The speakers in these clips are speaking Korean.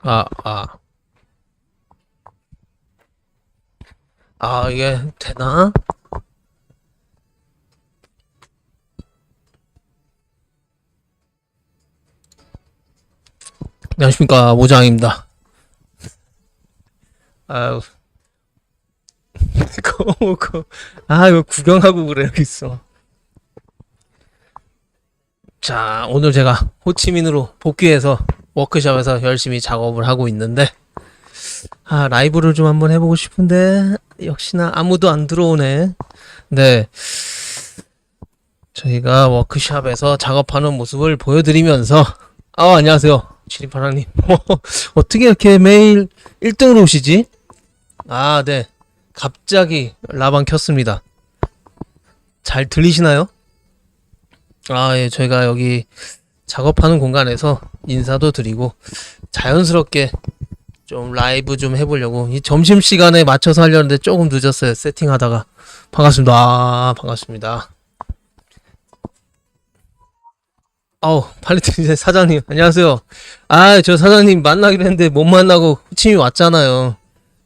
아, 아. 아, 이게 되나? 안녕하십니까, 모장입니다. 아유. 거, 거. 아, 이거 구경하고 그래, 여기 있어. 자, 오늘 제가 호치민으로 복귀해서 워크숍에서 열심히 작업을 하고 있는데, 아, 라이브를 좀 한번 해보고 싶은데, 역시나 아무도 안 들어오네. 네. 저희가 워크숍에서 작업하는 모습을 보여드리면서, 아, 안녕하세요. 지리파랑님. 어떻게 이렇게 매일 1등으로 오시지? 아, 네. 갑자기 라방 켰습니다. 잘 들리시나요? 아, 예, 저희가 여기 작업하는 공간에서 인사도 드리고 자연스럽게 좀 라이브 좀 해보려고 이 점심 시간에 맞춰서 하려는데 조금 늦었어요. 세팅하다가 반갑습니다. 아, 반갑습니다. 아우 팔레트 사장님 안녕하세요. 아, 저 사장님 만나기로 했는데 못 만나고 호치민 왔잖아요.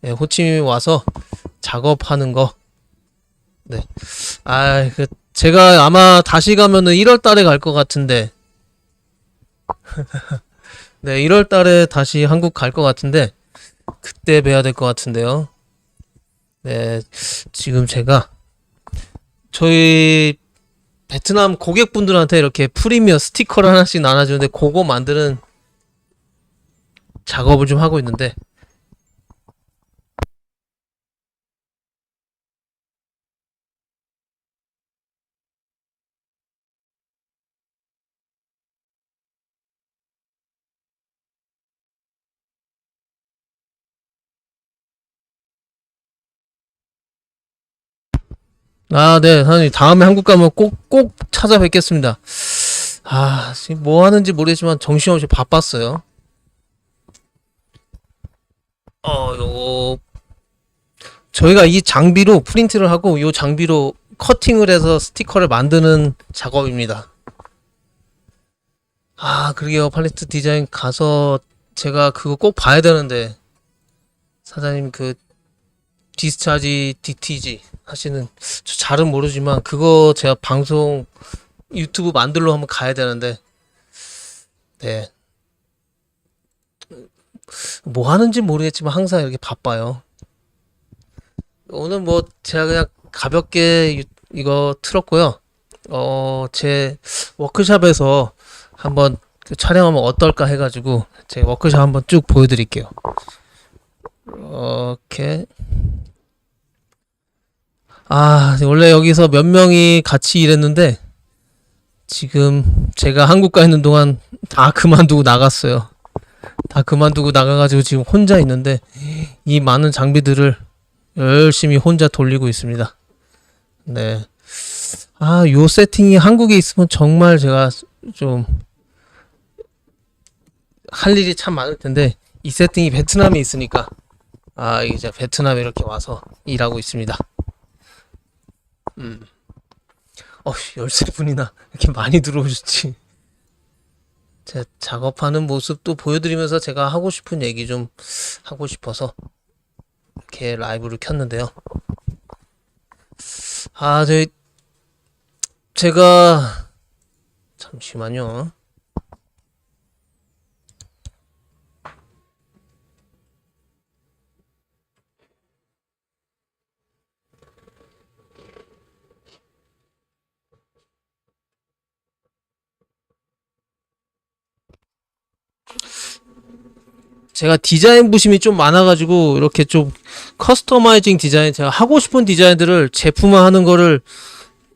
예, 호치민 와서 작업하는 거. 네. 아, 그 제가 아마 다시 가면은 1월 달에 갈 것 같은데. 네, 1월 달에 다시 한국 갈 것 같은데 그때 뵈야 될 것 같은데요. 네, 지금 제가 저희 베트남 고객분들한테 이렇게 프리미어 스티커를 하나씩 나눠주는데 그거 만드는 작업을 좀 하고 있는데 아, 네, 사장님 다음에 한국 가면 꼭 꼭 찾아뵙겠습니다. 아, 지금 뭐 하는지 모르겠지만 정신없이 바빴어요. 어, 요거 저희가 이 장비로 프린트를 하고 이 장비로 커팅을 해서 스티커를 만드는 작업입니다. 아, 그러게요. 팔레트 디자인 가서 제가 그거 꼭 봐야 되는데 사장님 그 디스차지 DTG 하시는 저 잘은 모르지만 그거 제가 방송 유튜브 만들러 한번 가야 되는데 네. 뭐 하는지 모르겠지만 항상 이렇게 바빠요. 오늘 뭐 제가 그냥 가볍게 유- 이거 틀었고요. 어, 제 워크샵에서 한번 그 촬영하면 어떨까 해가지고 제 워크샵 한번 쭉 보여드릴게요. 이렇게 아, 원래 여기서 몇 명이 같이 일했는데, 지금 제가 한국 가 있는 동안 다 그만두고 나갔어요. 다 그만두고 나가가지고 지금 혼자 있는데, 이 많은 장비들을 열심히 혼자 돌리고 있습니다. 네. 아, 요 세팅이 한국에 있으면 정말 제가 좀, 할 일이 참 많을 텐데, 이 세팅이 베트남에 있으니까, 아, 이제 베트남에 이렇게 와서 일하고 있습니다. 음. 어, 13분이나 이렇게 많이 들어오셨지. 제 작업하는 모습도 보여드리면서 제가 하고 싶은 얘기 좀 하고 싶어서 이렇게 라이브를 켰는데요. 아, 저희, 제가, 잠시만요. 제가 디자인 부심이 좀 많아가지고 이렇게 좀 커스터마이징 디자인 제가 하고 싶은 디자인들을 제품화 하는 거를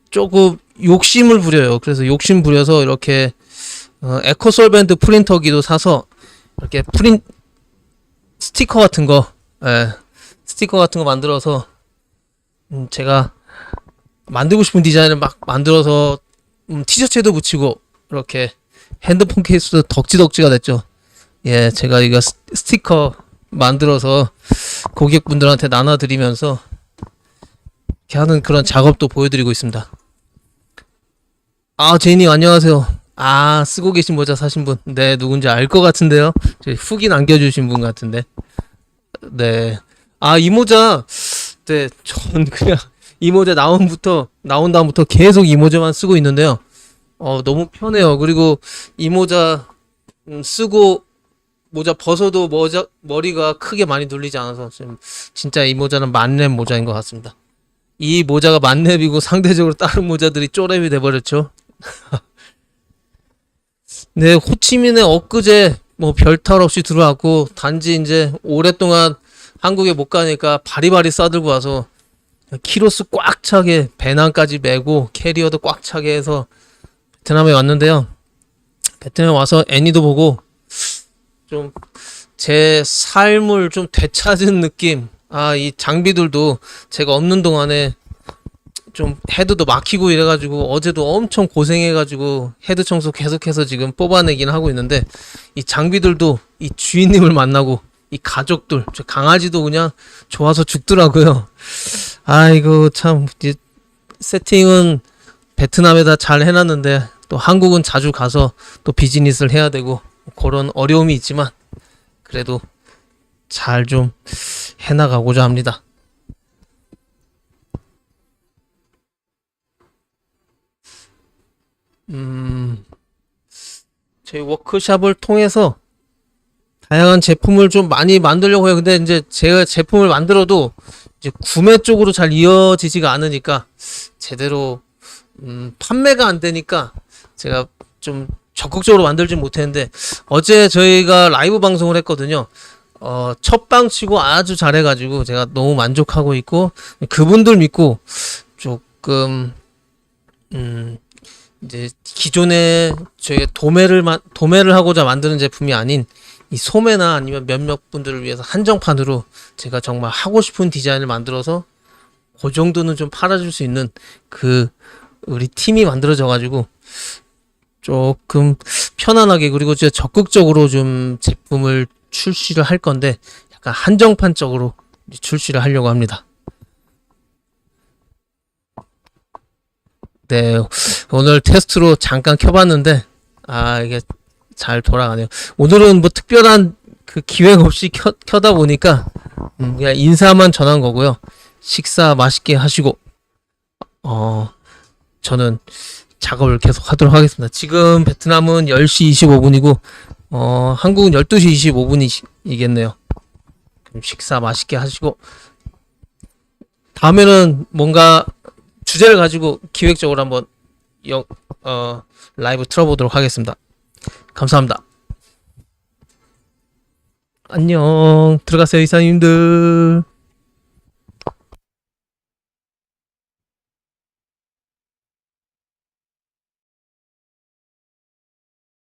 조금 욕심을 부려요. 그래서 욕심 부려서 이렇게 어, 에코솔벤트 프린터기도 사서 이렇게 프린 스티커 같은 거, 예, 스티커 같은 거 만들어서 음, 제가 만들고 싶은 디자인을 막 만들어서 음, 티셔츠에도 붙이고 이렇게 핸드폰 케이스도 덕지덕지가 됐죠. 예, 제가 이거 스- 스티커 만들어서 고객분들한테 나눠드리면서 이렇게 하는 그런 작업도 보여드리고 있습니다. 아, 제이님 안녕하세요. 아 쓰고 계신 모자 사신 분, 네 누군지 알 것 같은데요. 후기 남겨주신 분 같은데, 네. 아 이 모자, 네 저는 그냥 이 모자 나온부터 나온 다음부터 계속 이 모자만 쓰고 있는데요. 어 너무 편해요. 그리고 이 모자 음, 쓰고 모자 벗어도 모자 머리가 크게 많이 눌리지 않아서 지금 진짜 이 모자는 만렙 모자인 것 같습니다. 이 모자가 만렙이고 상대적으로 다른 모자들이 쪼렙이 돼버렸죠. 네, 호치민에 엊그제 뭐 별탈 없이 들어왔고 단지 이제 오랫동안 한국에 못 가니까 바리바리 싸들고 와서 키로수 꽉 차게 배낭까지 메고 캐리어도 꽉 차게 해서 베트남에 왔는데요. 베트남에 와서 애니도 보고 좀 제 삶을 좀 되찾은 느낌. 아, 이 장비들도 제가 없는 동안에 좀 헤드도 막히고 이래가지고 어제도 엄청 고생해가지고 헤드 청소 계속해서 지금 뽑아내긴 하고 있는데 이 장비들도 이 주인님을 만나고 이 가족들, 저 강아지도 그냥 좋아서 죽더라고요. 아이고 참 이제 세팅은 베트남에다 잘 해놨는데 또 한국은 자주 가서 또 비즈니스를 해야 되고 그런 어려움이 있지만 그래도 잘 좀 해나가고자 합니다. 음, 저희 워크샵을 통해서 다양한 제품을 좀 많이 만들려고 해요. 근데 이제 제가 제품을 만들어도 이제 구매 쪽으로 잘 이어지지가 않으니까 제대로 음, 판매가 안 되니까 제가 좀 적극적으로 만들지 못했는데 어제 저희가 라이브 방송을 했거든요. 어, 첫 방 치고 아주 잘해가지고 제가 너무 만족하고 있고 그분들 믿고 조금 음, 이제 기존에 저희가 도매를 마, 도매를 하고자 만드는 제품이 아닌 이 소매나 아니면 몇몇 분들을 위해서 한정판으로 제가 정말 하고 싶은 디자인을 만들어서 그 정도는 좀 팔아줄 수 있는 그 우리 팀이 만들어져 가지고 조금 편안하게 그리고 진짜 적극적으로 좀 제품을 출시를 할 건데 약간 한정판적으로 출시를 하려고 합니다. 네, 오늘 테스트로 잠깐 켜봤는데, 아, 이게 잘 돌아가네요. 오늘은 뭐 특별한 그 기획 없이 켜, 켜다 보니까, 음, 그냥 인사만 전한 거고요. 식사 맛있게 하시고, 어, 저는 작업을 계속 하도록 하겠습니다. 지금 베트남은 10시 25분이고, 어, 한국은 12시 25분이겠네요. 그럼 식사 맛있게 하시고, 다음에는 뭔가 주제를 가지고 기획적으로 한번 영, 어, 라이브 틀어보도록 하겠습니다. 감사합니다. 안녕. 들어가세요, 이사님들.